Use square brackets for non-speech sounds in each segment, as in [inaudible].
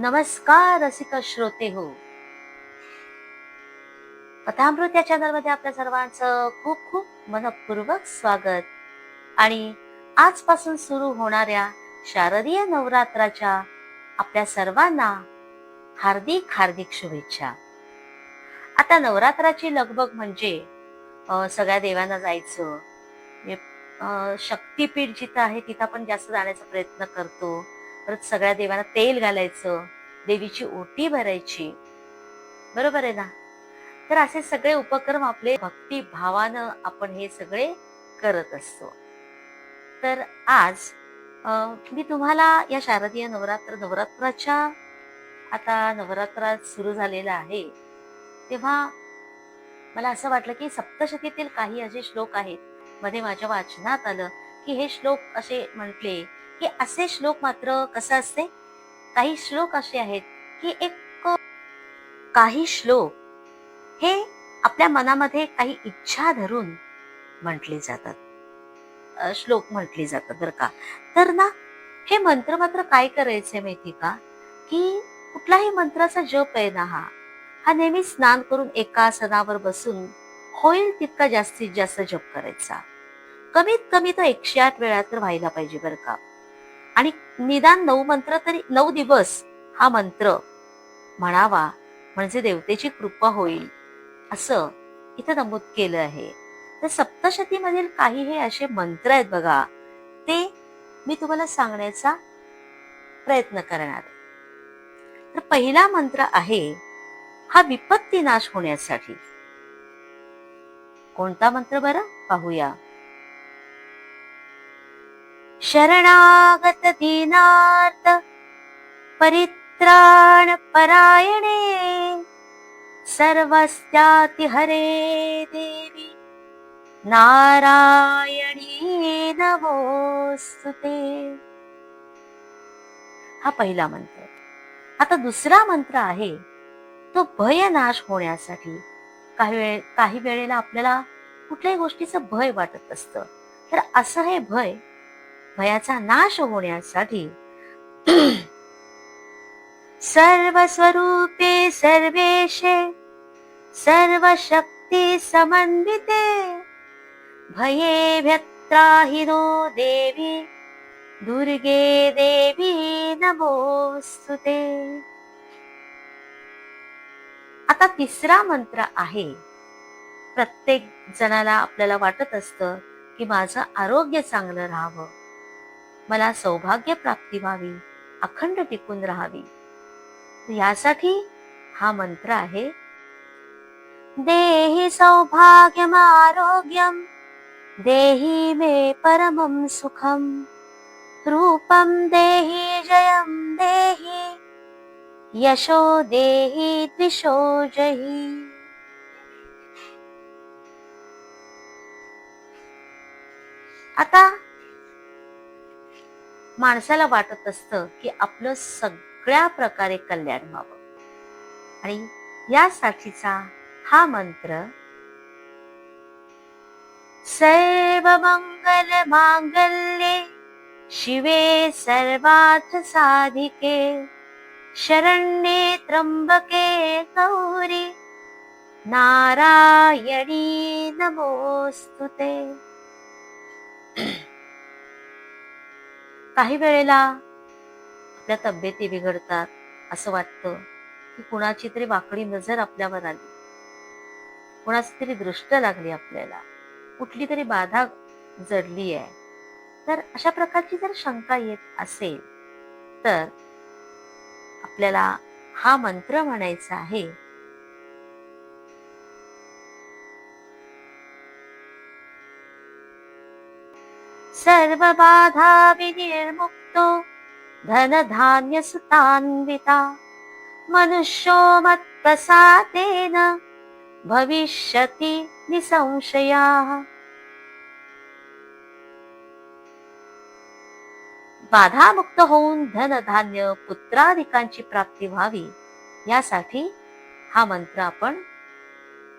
नमस्कार रसिक श्रोते हो? कथामृत या चॅनलमध्ये आपल्या सर्वांचं खूप खूप मनपूर्वक स्वागत. आणि आजपासून सुरू होणाऱ्या शारदीय नवरात्राच्या आपल्या सर्वांना हार्दिक हार्दिक शुभेच्छा. आता नवरात्राची लगबग म्हणजे सगळ्या देवांना जायचं. म्हणजे, अं, शक्तीपीठ जिथं आहे तिथं आपण जास्त जाण्याचा प्रयत्न करतो. परत सगळ्या देवांना तेल घालायचं देवीची ओटी भरायची. बरोबर आहे ना? तर असे सगळे उपक्रम आपले भक्ती भावानं आपण हे सगळे करत असतो. तर आज मी तुम्हाला या शारदीय नवरात्र नवरात्राच्या आता नवरात्रात सुरू झालेला आहे. तेव्हा मला असं वाटलं की सप्तशतीतील काही असे श्लोक आहेत. मध्ये माझ्या वाचनात आलं की हे श्लोक असे म्हटले की असे श्लोक मात्र कसं असते? काही श्लोक असे आहेत की एक काही श्लोक हे आपल्या मनामध्ये काही इच्छा धरून म्हटले जातात. श्लोक म्हटले जातात बरं का. तर ना हे मंत्र मात्र काय करायचंय माहिती का? की कुठलाही मंत्राचा जप आहे ना हा हा नेहमी स्नान करून एका आसनावर बसून होईल तितका जास्तीत जास्त जप करायचा. कमीत कमी तो एकशे आठ वेळा तर व्हायला पाहिजे बरं का. आणि निदान नऊ मंत्र तरी नऊ दिवस हा मंत्र म्हणावा. म्हणजे देवतेची कृपा होईल. असं इथं नमूद केलं आहे. तर सप्तशतीमधील काही हे असे मंत्र आहेत बघा. ते मी तुम्हाला सांगण्याचा प्रयत्न करणार. तर पहिला मंत्र आहे हा विपत्ती नाश होण्यासाठी. कोणता मंत्र बरं? पाहूया. शरणागत दीनार्थ परित्राण परायणे सर्वस्याति हरे देवी। नारायणी नमोस्तुते हा पहिला मंत्र. आता दुसरा मंत्र आहे तो भय नाश होण्यासाठी काही वेळ काही वेळेला आपल्याला कुठल्याही गोष्टीचं भय वाटत असतं. तर असं हे भय भयाचा नाश होण्यासाठी. [clears throat] सर्व स्वरूपे सर्वेशे सर्व शक्ती समन्विते. भये व्यत्राहिनो देवी दुर्गे देवी नमोस्तुते आता तिसरा मंत्र आहे. प्रत्येक जणाला आपल्याला वाटत असतं की माझं आरोग्य चांगलं राहावं. मला सौभाग्य प्राप्ती व्हावी अखंड टिकून राहावी. यासाठी हा मंत्र आहे देहि सौभाग्यम आरोग्यम देहि मे परमं सुखम रूपम देहि जयम देहि यशो देहि द्विषो जही. आता माणसाला वाटत असतं की आपलं सगळ्या प्रकारे कल्याण व्हावं. आणि यासाठीचा हा मंत्र सर्व मंगल मांगल्ये शिवे सर्वार्थ साधिके शरण्ये त्र्यंबके गौरी नारायणी नमोस्तुते काही वेळेला आपल्या तब्येती बिघडतात. असं वाटतं की कुणाची तरी वाकडी नजर आपल्यावर आली. कुणाची तरी दृष्ट लागली आपल्याला. कुठली तरी बाधा जडली आहे तर अशा प्रकारची जर शंका येत असेल तर आपल्याला हा मंत्र म्हणायचा आहे सर्व बाधा विनिर्मुक्तो धन धान्य सुतान्विता मनुष्यो मत्प्रसादेन भविष्यति निसंशयाः। बाधामुक्त होऊन धन धान्य पुत्राधिकांची प्राप्ती व्हावी यासाठी हा मंत्र आपण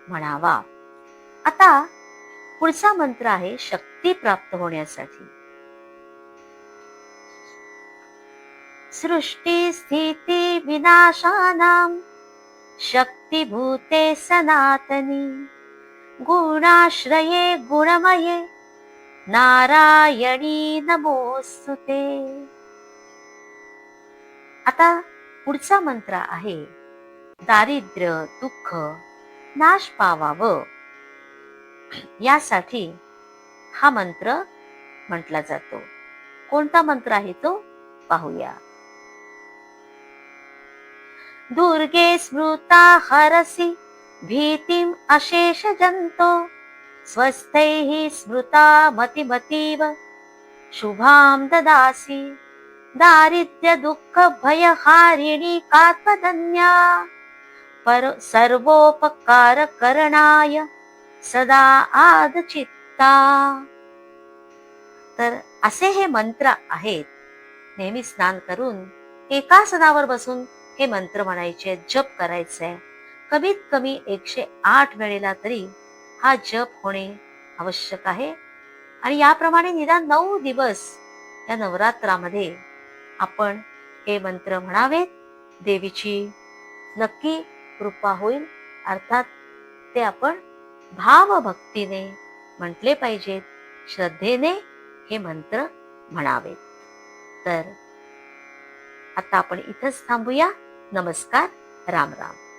म्हणावा. आता पुढचा मंत्र आहे शक्ती. प्राप्त होण्यासाठी. सृष्टी स्थिती विनाशानाम शक्तिभूते सनातनी गुणाश्रये गुणमये नारायणी नमोस्तुते आता पुढचा मंत्र आहे दारिद्र्य दुःख नाश पावावं. यासाठी हा मंत्र म्हटला जातो. कोणता मंत्र आहे तो? पाहूया. दुर्गे स्मृता हरसि भीतिम् अशेष जंतो स्वस्थैः स्मृता मतिमतीव शुभां ददासि दारिद्र्य दुःख भयहारिणी कात्मधन्या पर सर्वोपकार करणाय सदा करता? तर असे हे मंत्र आहेत. नेहमी स्नान करून एका सणावर बसून हे मंत्र म्हणायचे जप करायचे. कमीत कमी एकशे आठ वेळेला तरी हा जप होणे आवश्यक आहे. आणि याप्रमाणे निदान नऊ दिवस या नवरात्रामध्ये आपण हे मंत्र म्हणावेत. देवीची नक्की कृपा होईल. अर्थात ते आपण भावभक्तीने म्हटले पाहिजेत श्रद्धेने हे मंत्र म्हणावेत तर आता आपण इथंच थांबूया. नमस्कार. राम राम.